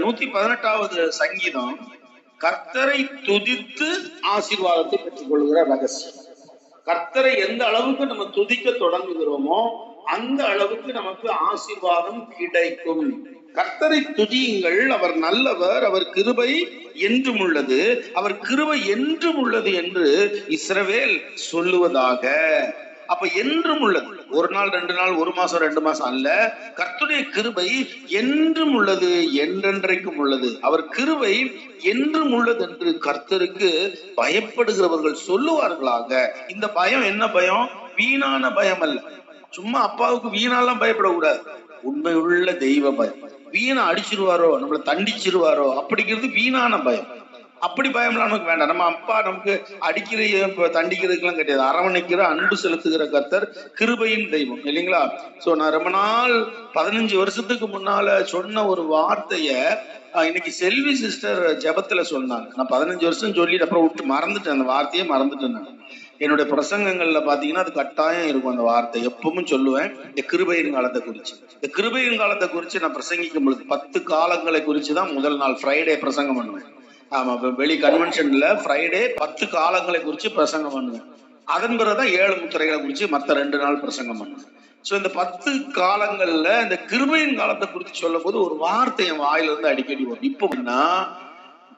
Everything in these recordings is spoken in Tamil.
நூத்தி பதினெட்டாவது சங்கீதம் கர்த்தரை துதித்து ஆசீர்வாதத்தை பெற்றுக்கொள்கிற ரகசியம். கர்த்தரை எந்த அளவுக்கு நம்ம துதிக்க தொடங்குகிறோமோ அந்த அளவுக்கு நமக்கு ஆசீர்வாதம் கிடைக்கும். கர்த்தரை துதியுங்கள். அவர் நல்லவர் அவர் கிருபை என்றும் உள்ளது. அவர் கிருபை என்றும் உள்ளது என்று இஸ்ரவேல் சொல்லுவதாக. அப்ப என்றும் உள்ளது. ஒரு நாள் ரெண்டு நாள் ஒரு மாசம் ரெண்டு மாசம் அல்ல. கர்த்துடைய கிருபை என்றும் உள்ளது என்றென்றைக்கும் உள்ளது. அவர் கிருபை என்றும் உள்ளது என்று கர்த்தருக்கு பயப்படுகிறவர்கள் சொல்லுவார்களாக. இந்த பயம் என்ன பயம்? வீணான பயம் அல்ல. சும்மா அப்பாவுக்கு வீணாலாம் பயப்படக்கூடாது. உண்மை உள்ள தெய்வ பயம். வீணா அடிச்சிருவாரோ நம்மளை தண்டிச்சிருவாரோ அப்படிங்கிறது வீணான பயம். அப்படி பயம்லாம் நமக்கு வேண்டாம். நம்ம அப்பா நமக்கு அடிக்கிற தண்டிக்கிறதுக்கெல்லாம் கிடையாது. அரவணைக்கிற அன்பு செலுத்துகிற கர்த்தர் கிருபையின் தெய்வம் இல்லைங்களா? சோ நான் ரொம்ப நாள் பதினஞ்சு வருஷத்துக்கு முன்னால சொன்ன ஒரு வார்த்தைய இன்னைக்கு செல்வி சிஸ்டர் ஜெபத்துல சொன்னாங்க. நான் பதினஞ்சு வருஷம் சொல்லிட்டு அப்புறம் விட்டு மறந்துட்டேன். அந்த வார்த்தையே மறந்துட்டேன் நான். என்னுடைய பிரசங்கங்கள்ல பாத்தீங்கன்னா அது கட்டாயம் இருக்கும் அந்த வார்த்தை. எப்பவும் சொல்லுவேன் இந்த கிருபையின் காலத்தை குறிச்சு. இந்த கிருபையின் காலத்தை குறிச்சு நான் பிரசங்கிக்கும் பொழுது பத்து காலங்களை குறிச்சு தான் முதல் நாள் ஃப்ரைடே பிரசங்கம் பண்ணுவேன். ஆமா இப்ப வெளி கன்வென்ஷன்ல ஃப்ரைடே பத்து காலங்களை குறிச்சு பிரசங்கம் பண்ணுவேன். அதன் பிறகுதான் ஏழு முத்திரைகளை குறிச்சு மத்த ரெண்டு நாள் பிரசங்கம் பண்ணுவேன். சோ இந்த பத்து காலங்கள்ல இந்த கிருபையின் காலத்தை குறித்து சொல்லும் போது ஒரு வார்த்தை என் வாயில இருந்து அடிக்கடி வரும். இப்போன்னா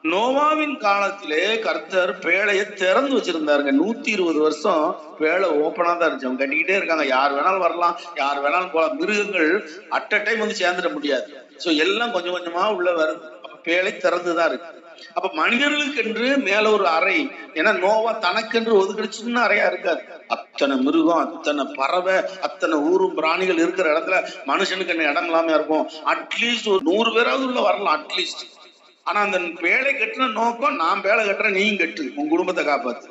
நோவாவின் காலத்திலே கர்த்தர் பேழையை திறந்து வச்சிருந்தாருங்க. நூத்தி இருபது வருஷம் பேழை ஓப்பனா தான் இருந்துச்சு. அவங்க கட்டிக்கிட்டே இருக்காங்க. யார் வேணாலும் வரலாம் யார் வேணாலும் போகலாம். மிருகங்கள் அட் அ டைம் வந்து சேர்ந்துட முடியாது. சோ எல்லாம் கொஞ்சம் கொஞ்சமா உள்ள வருது. பேழை திறந்துதான் இருக்கு. அப்ப மனிதர்களுக்கு என்று மேல ஒரு அறை ஏன்னா நோவா தனக்கென்று ஒதுக்கிடுச்சுன்னு அறையா இருக்காது. அத்தனை மிருகம் அத்தனை பறவை அத்தனை ஊரும் பிராணிகள் இருக்கிற இடத்துல மனுஷனுக்கு என்ன இடம் இல்லாம இருக்கும்? அட்லீஸ்ட் ஒரு நூறு பேராவது உள்ள வரலாம் அட்லீஸ்ட் ஆனா அந்த பேழை கட்டின நோக்கம் நான் பேழை கட்டுறேன் நீயும் கட்டு உன் குடும்பத்தை காப்பாத்து.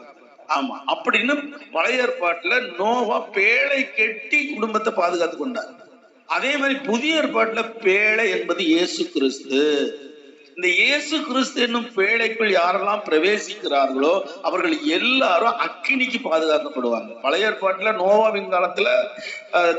ஆமா அப்படின்னு பழைய ஏற்பாட்டுல நோவா பேழை கட்டி குடும்பத்தை பாதுகாத்து கொண்டார். அதே மாதிரி புதிய ஏற்பாட்டுல பேழை என்பது இயேசு கிறிஸ்து. இந்த இயேசு கிறிஸ்து என்னும் பேழைக்குள் யாரெல்லாம் பிரவேசிக்கிறார்களோ அவர்கள் எல்லாரும் அக்கினிக்கு பாதுகாக்கப்படுவாங்க. பழைய ஏற்பாட்டுல நோவாவின் காலத்துல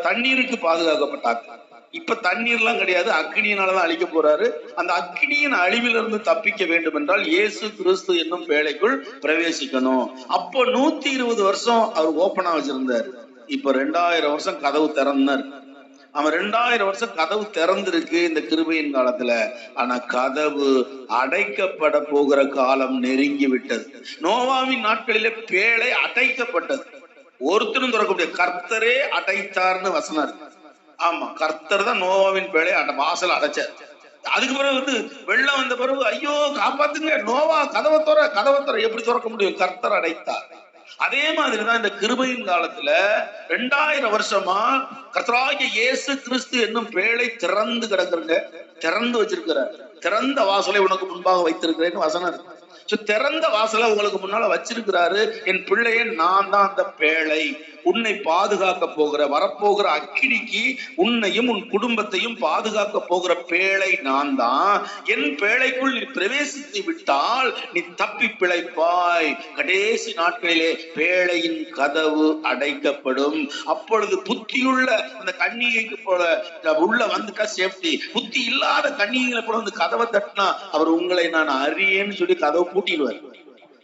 தண்ணீருக்கு பாதுகாக்கப்பட்டாங்க. இப்ப தண்ணீர்லாம் கிடையாது அக்னியினாலதான் அழிக்க போறாரு. அந்த அக்னியின் அழிவிலிருந்து தப்பிக்க வேண்டும் என்றால் இயேசு கிறிஸ்து என்னும் பேழைக்குள் பிரவேசிக்கணும். அப்போ நூத்தி இருபது வருஷம் அவர் ஓப்பனா வச்சிருந்தாரு. இப்ப ரெண்டாயிரம் வருஷம் கதவு திறந்தார். அவன் ரெண்டாயிரம் வருஷம் கதவு திறந்திருக்கு இந்த கிருபையின் காலத்துல. ஆனா கதவு அடைக்கப்பட போகிற காலம் நெருங்கி விட்டது. நோவாவின் நாட்களிலே பேழை அடைக்கப்பட்டது. ஒருத்தரும் திறக்க முடியாது. கர்த்தரே அடைத்தார்னு வசனம் இருக்கு. ஆமா கர்த்தர் தான் நோவாவின் பேழை அட வாசல் அடைச்சார். அதுக்கு பிறகு வந்து வெள்ளம் வந்த பிறகு ஐயோ காப்பாத்துங்க நோவா கதவை துற கதவை துற எப்படி துறக்க முடியும்? கர்த்தர் அடைத்தார். அதே மாதிரிதான் இந்த கிருபையின் காலத்துல ரெண்டாயிரம் வருஷமா கர்த்தராகிய இயேசு கிறிஸ்து என்னும் பேழை திறந்து கிடக்குறங்க திறந்து வச்சிருக்கிறார். திறந்த வாசலை உனக்கு முன்பாக வைத்திருக்கிறேன்னு வசனம் இருக்கு. ஸோ திறந்த வாசலை உங்களுக்கு முன்னால வச்சிருக்கிறாரு. என் பிள்ளையே நான் தான் அந்த பேழை. உன்னை பாதுகாக்க போகிற வரப்போகிற அக்கினிக்கு உன்னையும் உன் குடும்பத்தையும் பாதுகாக்க போகிற பேழை நான் தான். என் பேழைக்குள் நீ பிரவேசித்து விட்டால் நீ தப்பி பிழைப்பாய். கடைசி நாட்களிலே பேழையின் கதவு அடைக்கப்படும். அப்பொழுது புத்தியுள்ள அந்த கன்னிகைக்கு போல உள்ள வந்துட்டா சேஃப்டி புத்தி இல்லாத கன்னிகளை போல வந்து கதவை தட்டினா அவர் உங்களை நான் அறியேன்னு சொல்லி கதவு பூட்டிடுவார்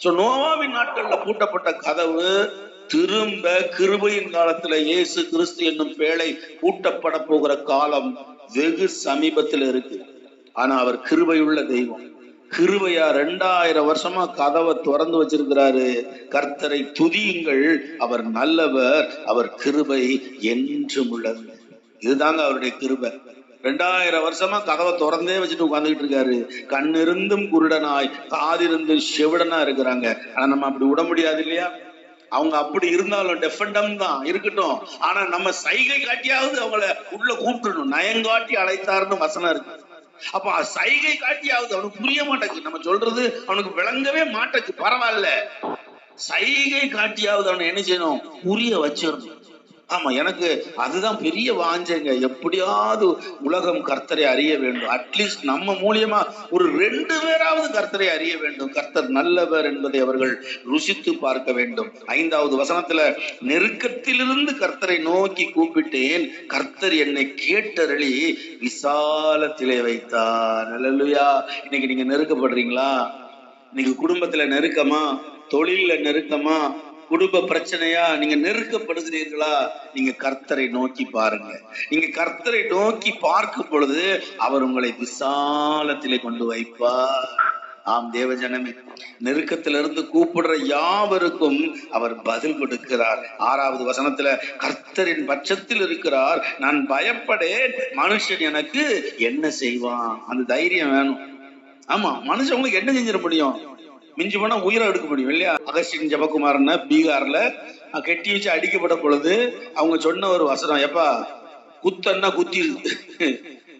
சோ நோவாவின் நாட்கள்ல பூட்டப்பட்ட கதவு திரும்ப கிருபையின் காலத்துல இயேசு கிறிஸ்து என்னும் பேழை பூட்டப்பட போகிற காலம் வெகு சமீபத்துல இருக்கு. ஆனா அவர் கிருபையுள்ள தெய்வம். கிருபையா ரெண்டாயிரம் வருஷமா கதவை திறந்து வச்சிருக்கிறாரு. கர்த்தரை துதியுங்கள். அவர் நல்லவர். அவர் கிருபை என்றும் உள்ளது. இதுதாங்க அவருடைய கிருபை. ரெண்டாயிரம் வருஷமா கதவை திறந்தே வச்சுட்டு உட்கார்ந்துகிட்டு இருக்காரு. கண் இருந்தும் குருடனாய் காதிருந்தும் செவிடனா இருக்கிறாங்க. ஆனா நம்ம அப்படி விட முடியாது இல்லையா? அவங்க அப்படி இருந்தாலும் டெஃபண்டம் தான் இருக்கட்டும். ஆனா நம்ம சைகை காட்டியாவது அவங்கள உள்ள கூப்பிடணும் நயங்காட்டி அழைத்தாருன்னு வசனம் இருக்கு. அப்ப சைகை காட்டியாவது அவனுக்கு புரிய மாட்டேங்குது. நம்ம சொல்றது அவனுக்கு விளங்கவே மாட்டேங்குது. பரவாயில்ல. சைகை காட்டியாவது அவனை என்ன செய்யணும்? புரிய வச்சிடணும். ஆமா எனக்கு அதுதான் பெரிய வாஞ்சைங்க. எப்படியாவது உலகம் கர்த்தரை அறிய வேண்டும். அட்லீஸ்ட் நம்ம மூலியமா ஒரு ரெண்டு பேராவது கர்த்தரை அறிய வேண்டும். கர்த்தர் நல்லவர் என்பதை அவர்கள் ருசித்து பார்க்க வேண்டும். ஐந்தாவது வசனத்துல நெருக்கத்திலிருந்து கர்த்தரை நோக்கி கூப்பிட்டேன். கர்த்தர் என்னை கேட்டருளி விசாலத்திலே வைத்தார். அல்லேலூயா இன்னைக்கு நீங்க நெருக்கப்படுறீங்களா? இன்னைக்கு குடும்பத்துல நெருக்கமா? தொழில்ல நெருக்கமா? குடும்ப பிரச்சனையா நீங்க நெருக்கப்படுகிறீர்களா? நீங்க கர்த்தரை நோக்கி பாருங்க. நீங்க கர்த்தரை நோக்கி பார்க்கும் பொழுது அவர் உங்களை விசாலத்திலே கொண்டு வைப்பார். ஆம் தேவஜனமே நெருக்கத்திலிருந்து கூப்பிடுற யாவருக்கும் அவர் பதில் கொடுக்கிறார். ஆறாவது வசனத்துல கர்த்தரின் பட்சத்தில் இருக்கிறார். நான் பயப்படேன். மனுஷன் எனக்கு என்ன செய்வான்? அந்த தைரியம் வேணும். ஆமா மனுஷன் உங்களுக்கு என்ன செஞ்சிட முடியும்? மிஞ்சி போனா உயிரை எடுக்க முடியும் இல்லையா? அகஸ்டின் ஜபகுமார்னா பீகார்ல கெட்டி வச்சு அடிக்கப்பட்ட பொழுது அவங்க சொன்ன ஒரு வசனம் எப்பா குத்தன்னா குத்திரு.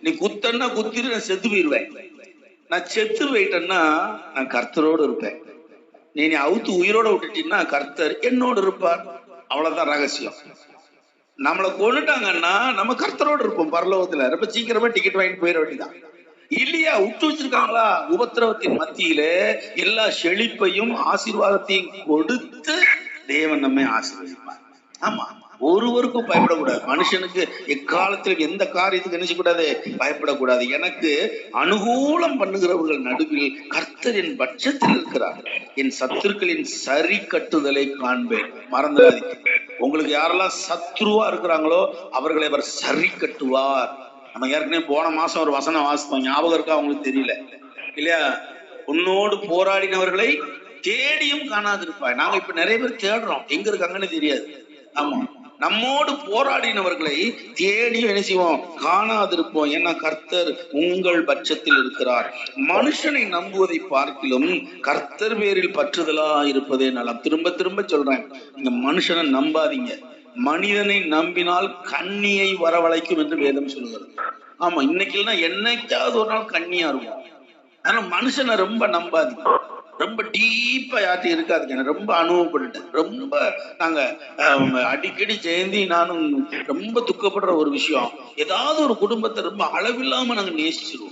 நீ குத்தன்னா குத்திரு நான் செத்து போயிடுவேன் நான் செத்து போயிட்டேன்னா நான் கர்த்தரோடு இருப்பேன். நீ நீ அவுத்து உயிரோட விட்டுட்டீங்கன்னா கர்த்தர் என்னோடு இருப்பார். அவ்வளவுதான் ரகசியம். நம்மளை கொண்டுட்டாங்கன்னா நம்ம கர்த்தரோடு இருப்போம் பரலோகத்துல. ரொம்ப சீக்கிரமா டிக்கெட் வாங்கிட்டு போயிட வேண்டியதான் இல்லையா? விட்டு வச்சிருக்காங்களா? உபத்திரவத்தின் மத்தியில எல்லா செழிப்பையும் ஆசீர்வாதத்தையும் கொடுத்து தேவன் நம்மை ஆசீர்வதிப்பார். ஆமா. ஒருவருக்கும் பயப்படக்கூடாது. மனுஷனுக்கு எக்காலத்தில் எந்த காரியத்துக்கு நினைச்சக்கூடாது பயப்படக்கூடாது. எனக்கு அனுகூலம் பண்ணுகிறவர்கள் நடுவில் கர்த்தர் என் பட்சத்தில் இருக்கிறார். என் சத்துருக்களின் சரி கட்டுதலை காண்பேன். மறந்துடாதீங்க. உங்களுக்கு யாரெல்லாம் சத்ருவா இருக்கிறாங்களோ அவர்களை அவர் சரி கட்டுவார். நம்ம ஏற்கனவே போன மாசம் ஒரு வசனம் வாசித்தோம். ஞாபகம் இருக்கா? அவங்களுக்கு தெரியல. இல்லையா? உன்னோடு போராடினவர்களை தேடியும் காணாதிருப்பாய். நாங்க இப்ப நிறைய பேர் தேடுறோம். எங்க இருக்காங்கன்னு தெரியாது. ஆமா. நம்மோடு போராடினவர்களை தேடியும் என்ன செய்வோம்? காணாதிருப்போம். ஏன்னா கர்த்தர் உங்கள் பட்சத்தில் இருக்கிறார். மனுஷனை நம்புவதை பார்க்கிலும் கர்த்தர் பேரில் பற்றுதலா இருப்பதே நலம். திரும்ப திரும்ப சொல்றேன். நீங்க மனுஷனை நம்பாதீங்க. மனிதனை நம்பினால் கண்ணியை வரவழைக்கும் என்று வேதம் சொல்லுவார் ஆமா இன்னைக்கு இல்லைன்னா என்னைக்காவது ஒரு நாள் கண்ணியா இருக்கும். ஆனா மனுஷனை ரொம்ப நம்பாதீங்க. ரொம்ப டீப்பா யார்ட்டும் இருக்காதுங்க. நான் ரொம்ப அனுபவப்பட்டுட்டேன். ரொம்ப நாங்க அடிக்கடி ஜெயந்தி நானும் ரொம்ப துக்கப்படுற ஒரு விஷயம். ஏதாவது ஒரு குடும்பத்தை ரொம்ப அளவில்லாம நாங்க நேசிச்சிருவோம்.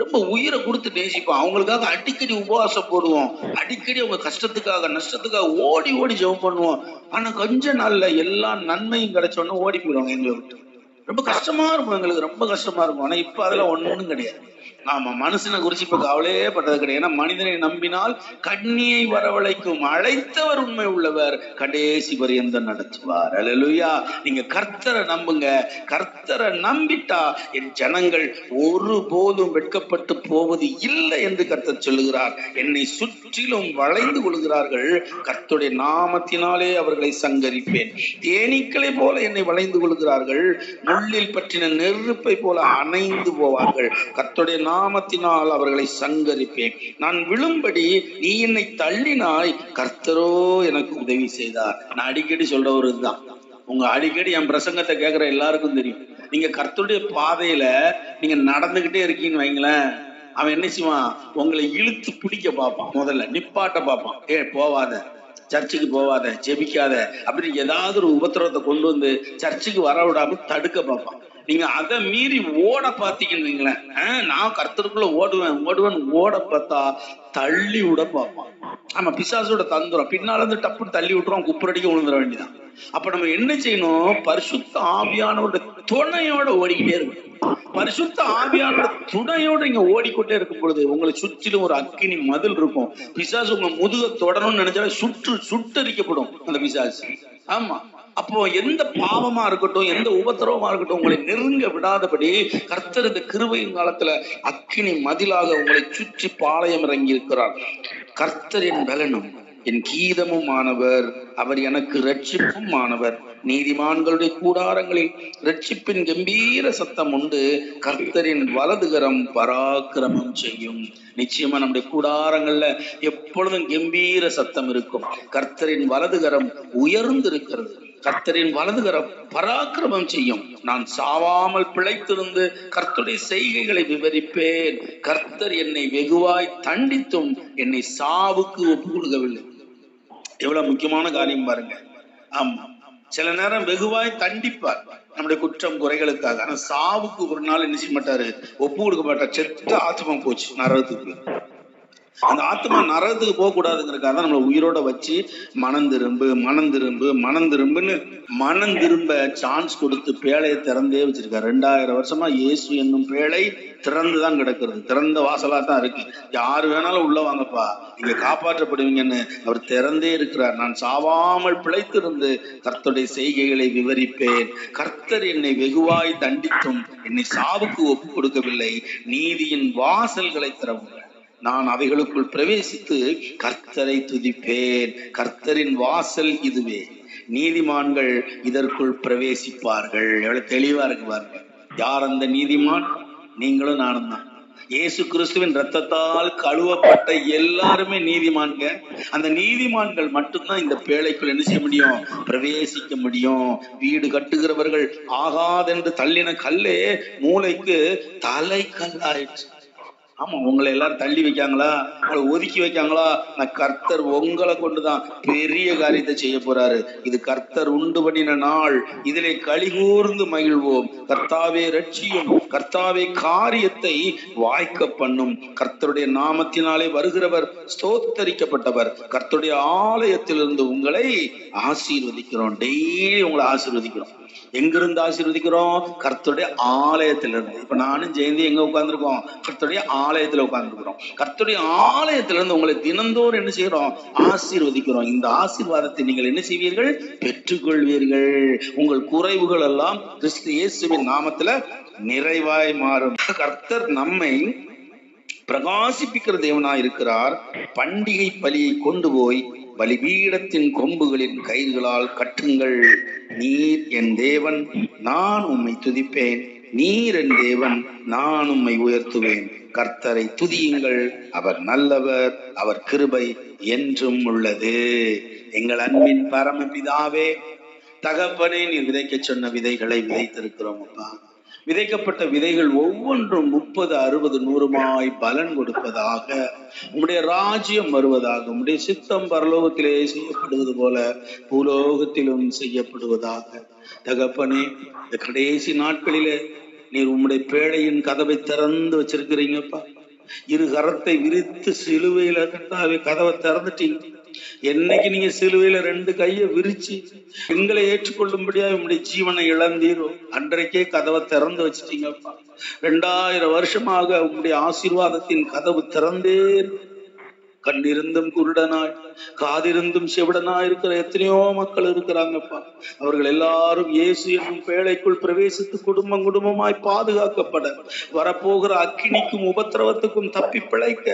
ரொம்ப உயிரை கொடுத்து நேசிப்போம். அவங்களுக்காக அடிக்கடி உபவாசம் போடுவோம். அடிக்கடி அவங்க கஷ்டத்துக்காக நஷ்டத்துக்காக ஓடி ஓடி ஜெபம் பண்ணுவோம். ஆனா கொஞ்ச நாள்ல எல்லா நன்மையும் கிடைச்சோன்னு ஓடி போயிடுவாங்க எங்களை விட்டு. ரொம்ப கஷ்டமா இருக்கும் எங்களுக்கு ரொம்ப கஷ்டமா இருக்கும். ஆனா இப்ப அதெல்லாம் ஒண்ணும் கிடையாது. ஆமா மனுஷனை குறிச்சு இப்ப கவலையே பட்டது கிடையாது. ஏன்னா மனிதனை நம்பினால் கண்ணியை வரவழைக்கும் அழைத்தவர் உண்மை உள்ளவர். கடைசி பரியந்தம் நடத்துவார். அலலுயா நீங்க கர்த்தரை நம்புங்க. கர்த்தரை நம்பிட்டா என் ஜனங்கள் ஒருபோதும் வெட்கப்பட்டு போவது இல்லை என்று கர்த்தர் சொல்லுகிறார். என்னை சுற்றிலும் வளைந்து கொள்கிறார்கள். கர்த்தருடைய நாமத்தினாலே அவர்களை சங்கரிப்பேன். தேனீக்களை போல என்னை வளைந்து கொள்கிறார்கள். முள்ளில் பற்றின நெருப்பை போல அணைந்து போவார்கள். கர்த்தருடைய நாமத்தினால் அவர்களை சங்கரிப்பேன். நான் விழும்படி நீ என்னை தள்ளினாய் கர்த்தரோ எனக்கு உதவி செய்தார். நான் அடிக்கடி சொல்ற ஒரு இதுதான். உங்க அடிக்கடி என் பிரசங்கத்தை கேட்கிற எல்லாருக்கும் தெரியும். நீங்க கர்த்தருடைய பாதையில நீங்க நடந்துகிட்டே இருக்கீங்கன்னு வைங்களேன். அவன் என்ன செய்வான்? உங்களை இழுத்து பிடிக்க பார்ப்பான். முதல்ல நிப்பாட்ட பார்ப்பான். ஏ போவாத. சர்ச்சுக்கு போவாத. ஜெபிக்காத. அப்படின்னு ஏதாவது ஒரு உபத்திரவத்தை கொண்டு வந்து சர்ச்சுக்கு வர விடாம தடுக்க பார்ப்பான். நீங்க அதை மீறி ஓட பார்த்தீங்கன்னு நான் கர்த்தருக்குள்ள ஓடுவேன் ஓடுவேன் ஓட பார்த்தா தள்ளி விட பார்ப்பான். ஆமா பிசாசோட தந்துரும். பின்னால இருந்து டப்புன்னு தள்ளி விட்டுருவோம் குப்புரடிக்க விழுந்துட வேண்டியதான் அப்ப நம்ம என்ன செய்யணும்? பரிசுத்த ஆவியானவருடைய துணையோட ஓடிக்கிட்டே இருக்கணும். பரிசுத்த ஆவியானோட துணையோட நீங்க ஓடிக்கொண்டே இருக்கும் பொழுது உங்களை சுற்றிலும் ஒரு அக்கினி மதில் இருக்கும். பிசாசு உங்க முதுக தொடணும்னு நினைச்சாலே சுற்று சுட்டரிக்கப்படும் அந்த பிசாசு. ஆமா. அப்போ எந்த பாவமா இருக்கட்டும் எந்த உபத்திரவமா இருக்கட்டும் உங்களை நெருங்க விடாதபடி கர்த்தர் இந்த கிருவையின் காலத்துல அக்கினி மதிலாக உங்களை சுற்றி பாளையம் இறங்கி இருக்கிறார் கர்த்தரின் பலனும் என் கீதமும் ஆனவர் அவர் எனக்கு ரட்சிப்பும் ஆனவர் நீதிமான்களுடைய கூடாரங்களில் ரட்சிப்பின் கம்பீர சத்தம் உண்டு. கர்த்தரின் வலதுகரம் பராக்கிரமம் செய்யும். நிச்சயமா நம்முடைய கூடாரங்கள்ல எப்பொழுதும் கம்பீர சத்தம் இருக்கும். கர்த்தரின் வலதுகரம் உயர்ந்து இருக்கிறது கர்த்தரின் வலதுகரம் பராக்கிரமம் செய்யும். நான் சாவாமல் பிழைத்திருந்து கர்த்தருடைய செய்கைகளை விவரிப்பேன். கர்த்தர் என்னை வெகுவாய் தண்டித்தும் என்னை சாவுக்கு ஒப்பு கொடுக்கவில்லை எவ்வளவு முக்கியமான காரியம் பாருங்க. ஆமா. சில நேரம் வெகுவாய் தண்டிப்பார். நம்முடைய குற்றம் குறைகளுக்காக. ஆனா சாவுக்கு ஒரு நாள் என்ன செய்ய மாட்டாரு? ஒப்பு கொடுக்க மாட்டார். செத்த ஆத்மா போச்சு. நரகத்துக்கு அந்த ஆத்மா நரகத்துக்கு போக கூடாதுங்கிறக்காக தான் நம்மளை உயிரோட வச்சு மனம் திரும்பு மனம் திரும்பு மனம் திரும்புன்னு மனம் திரும்ப சான்ஸ் கொடுத்து பேழையை திறந்தே வச்சிருக்காரு. ரெண்டாயிரம் வருஷமா இயேசு என்னும் பேழை திறந்துதான் கிடக்கிறது. திறந்த வாசலா தான் இருக்கு. யாரு வேணாலும் உள்ள வாங்கப்பா. நீங்க காப்பாற்றப்படுவீங்கன்னு அவர் திறந்தே இருக்கிறார். நான் சாவாமல் பிழைத்திருந்து கர்த்தருடைய செய்கைகளை விவரிப்பேன். கர்த்தர் என்னை வெகுவாய் தண்டித்தும் என்னை சாவுக்கு ஒப்பு கொடுக்கவில்லை. நீதியின் வாசல்களை திறவும். நான் அவைகளுக்குள் பிரவேசித்து கர்த்தரை துதிப்பேன். கர்த்தரின் வாசல் இதுவே. நீதிமான்கள் இதற்குள் பிரவேசிப்பார்கள். எவ்வளவு தெளிவா இருக்கு பாருங்க. யார் அந்த நீதிமான்? நீங்களும் நானும் தான். இயேசு கிறிஸ்துவின் ரத்தத்தால் கழுவப்பட்ட எல்லாருமே நீதிமான்க. அந்த நீதிமான்கள் மட்டும்தான் இந்த பேழைக்குள் என்ன செய்ய முடியும்? பிரவேசிக்க முடியும். வீடு கட்டுகிறவர்கள் ஆகாதென்று தள்ளின கல்லே மூளைக்கு தலை கல்லாயிடுச்சு ஆமா உங்களை எல்லாரும் தள்ளி வைக்காங்களா? உங்களை ஒதுக்கி வைக்காங்களா? நான் கர்த்தர் உங்களை கொண்டுதான் பெரிய காரியத்தை செய்ய போறாரு. இது கர்த்தர் உண்டு பண்ணின நாள். இதிலே கலிகூர்ந்து மகிழ்வோம். கர்த்தாவே ரட்சியும் கர்த்தாவே காரியத்தை வாய்க்க பண்ணும். கர்த்தருடைய நாமத்தினாலே வருகிறவர் ஸ்தோத்தரிக்கப்பட்டவர். கர்த்தருடைய ஆலயத்திலிருந்து உங்களை ஆசீர்வதிக்கிறோம். டெய்லி உங்களை ஆசீர்வதிக்கிறோம். எங்கிருந்து ஆசீர்வதிக்கிறோம்? கர்த்தருடைய ஆலயத்திலிருந்து. இப்ப நானும் ஜெயந்தி எங்க உட்கார்ந்துருக்கோம்? கர்த்தருடைய ஆலயத்துல உட்கார்ந்துருக்கிறோம். கர்த்தருடைய ஆலயத்திலிருந்து உங்களை தினந்தோறும் என்ன செய்யறோம்? ஆசீர்வதிக்கிறோம். இந்த ஆசீர்வாதத்தை நீங்கள் என்ன செய்வீர்கள்? பெற்றுக்கொள்வீர்கள். உங்கள் குறைவுகள் எல்லாம் கிறிஸ்து இயேசுவின் நாமத்துல நிறைவாய் மாறும். கர்த்தர் நம்மை பிரகாசிப்பிக்கிற தேவனாய் இருக்கிறார். பண்டிகை பலியை கொண்டு போய் பலிபீடத்தின் கொம்புகளின் கயிறுகளால் கட்டுங்கள். நீர் என் தேவன் நான் உம்மை துதிப்பேன். நீர் என் தேவன் நான் உம்மை உயர்த்துவேன். கர்த்தரை துதியுங்கள். அவர் நல்லவர் அவர் கிருபை என்றும் உள்ளது. எங்கள் அன்பின் பரமபிதாவே தகப்பனே நீ விதைக்க சொன்ன விதைகளை விதைத்திருக்கிறோம் அப்பா. விதைக்கப்பட்ட விதைகள் ஒவ்வொன்றும் முப்பது அறுபது நூறுமாய் பலன் கொடுப்பதாக உம்முடைய ராஜ்யம் வருவதாக உம்முடைய சித்தம் பரலோகத்திலே செய்யப்படுவது போல பூலோகத்திலும் செய்யப்படுவதாக. தகப்பனே இந்த கடைசி நாட்களிலே நீர் உம்முடைய பேழையின் கதவை திறந்து வச்சிருக்கிறீங்கப்பா. இரு கரத்தை விரித்து சிலுவையில கட்டாவே கதவை திறந்துட்டீங்க. என்னைக்கு நீங்க சிலுவையில ரெண்டு கையை விரிச்சு எங்களை ஏற்றுக்கொள்ளும்படியா உங்களுடைய ஜீவனை இழந்தீரோ அன்றைக்கே கதவை திறந்து வச்சிட்டீங்கப்பா. ரெண்டாயிரம் வருஷமாக உங்களுடைய ஆசீர்வாதத்தின் கதவு திறந்தே கண்ணிருந்தும் குருடனாய். காதிருந்தும் செவிடனா இருக்கிற எத்தனையோ மக்கள் இருக்கிறாங்கப்பா. அவர்கள் எல்லாரும் இயேசு என்னும் பேழைக்குள் பிரவேசித்து குடும்பம் குடும்பமாய் பாதுகாக்கப்பட வரப்போகிற அக்கினிக்கும் உபத்திரவத்துக்கும் தப்பி பிழைக்க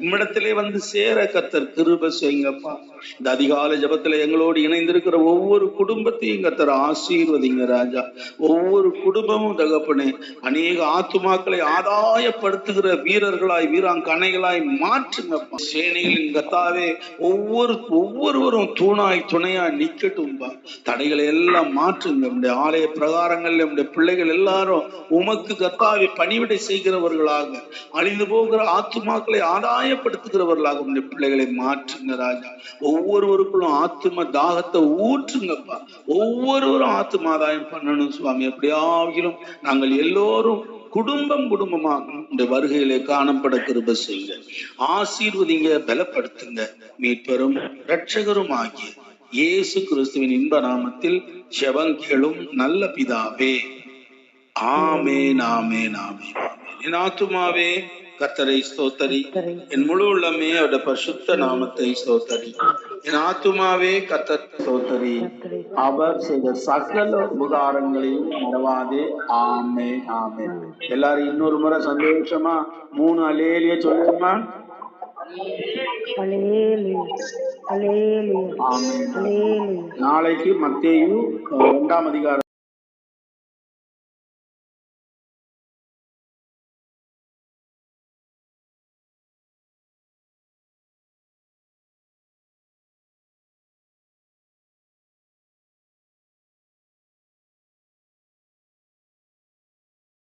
உம்மிடத்திலே வந்து சேர கத்தர் கிருப செய்யுங்கப்பா. இந்த அதிகால ஜபத்துல எங்களோடு இணைந்திருக்கிற ஒவ்வொரு குடும்பத்தையும் கத்தர் ஆசீர்வதிங்க ராஜா. ஒவ்வொரு குடும்பமும் தகப்பனே அநேக ஆத்துமாக்களை ஆதாயப்படுத்துகிற வீரர்களாய் வீராங்கனைகளாய் மாற்றுங்கப்பா. சேனைகளின் கத்தாவே ஒவ்வொரு ஒவ்வொரு ஒவ்வொருவரும் தூணாய் துணையா நிக்கட்டும்பா தடைகளை எல்லாம் மாற்றுங்க நம்முடைய ஆலய பிரகாரங்கள்ல நம்முடைய பிள்ளைகள் எல்லாரும் உமக்கு கத்தாவை பணிவிடை செய்கிறவர்களாக அழிந்து போகிற ஆத்துமாக்களை ஆதாயப்படுத்துகிறவர்களாக நம்முடைய பிள்ளைகளை மாற்றுங்க ராஜா. ஒவ்வொருவருக்குள்ளும் ஆத்தும தாகத்தை ஊற்றுங்கப்பா. ஒவ்வொருவரும் ஆத்துமாதாயம் பண்ணணும் சுவாமி. எப்படியாகிலும் நாங்கள் எல்லோரும் குடும்பம் குடும்பமாக இந்த வருகையிலே காணப்பட கிருப செய்யுங்க ஆசீர்வதிங்க பலப்படுத்துங்க. மீட்பெரும் இரட்சகரும் ஆகிய இயேசு கிறிஸ்துவின் இன்ப நாமத்தில் செவங்கேளும் நல்ல பிதாவே. ஆமேன் ஆமேன் ஆமேன். என் ஆத்துமாவே கத்தரை ஸ்தோத்தரி. என் முழு உள்ளமே அவருடைய பரிசுத்த நாமத்தை ஸ்தோத்தரி. என் ஆத்துமாவே கத்தர் ஸ்தோத்தரி அவர் செய்த சகல உபகாரங்களையும் மறவாதே ஆமே ஆமே. எல்லாரும் இன்னொரு முறை சந்தோஷமா மூணு அலேலிய சொல்லுமா. நாளைக்கு மத்தேயு அஹ், இரண்டாம் அதிகாரம்